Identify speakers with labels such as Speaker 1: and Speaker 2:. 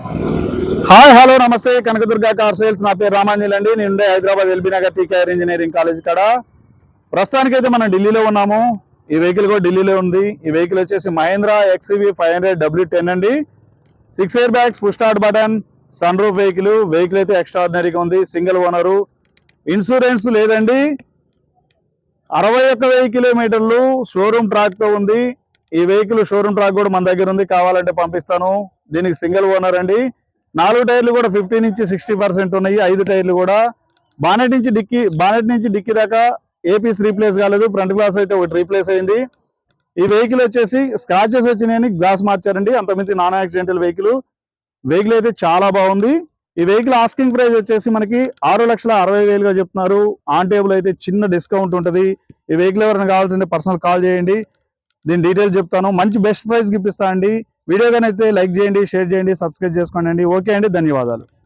Speaker 1: Hi hello namaste. Kanakadurga car sales. నా పేరు రామాంజల్ అండి. నేను Hyderabad LB Nagar TKR engineering college కాడ. ప్రస్తుతానికి అయితే మనం ఢిల్లీలో ఉన్నాము. ఈ వెహికల్ కూడా ఢిల్లీలో ఉంది. ఈ వెహికల్ వచ్చేసి Mahindra XV five hundred W ten అండి. Six air bags full start button sunroof vehicle. Vehicle అయితే ఎక్స్ట్రాడినరీగా ఉంది. Single owner. ఇన్సూరెన్స్ లేదండి. అరవై ఒక్క వెయ్యి కిలోమీటర్లు షోరూమ్ ట్రాక్తో ఉంది. ఈ వెహికల్ షోరూమ్ ట్రాక్ కూడా మన దగ్గర ఉంది. కావాలంటే పంపిస్తాను. దీనికి సింగిల్ ఓనర్ అండి. నాలుగు టైర్లు కూడా ఫిఫ్టీ నుంచి సిక్స్టీ పర్సెంట్ ఉన్నాయి. ఐదు టైర్లు కూడా. బానెట్ నుంచి డిక్కి బానెట్ నుంచి డిక్కి దాకా ఏపీస్ రీప్లేస్ కాలేదు. ఫ్రంట్ గ్లాస్ అయితే ఒకటి రీప్లేస్ అయింది. ఈ వెహికల్ వచ్చేసి స్క్రాచెస్ వచ్చినాయని గ్లాస్ మార్చారండి. అంతమంది నాన్ యాక్సిడెంటల్ వెహికల్. వెహికల్ అయితే చాలా బాగుంది. ఈ వెహికల్ ఆస్కింగ్ ప్రైస్ వచ్చేసి మనకి ఆరు లక్షల అరవై వేలుగా చెప్తున్నారు. ఆన్ టేబుల్ అయితే చిన్న డిస్కౌంట్ ఉంటుంది. ఈ వెహికల్ ఎవరైనా కావాల్సింటే పర్సనల్ కాల్ చేయండి. దీని డీటెయిల్స్ చెప్తాను. మంచి బెస్ట్ ప్రైస్కి ఇప్పిస్తా అండి వీడియో కానీ లైక్ చేయండి షేర్ చేయండి సబ్స్క్రైబ్ చేసుకోండి ఓకే అండి ధన్యవాదాలు.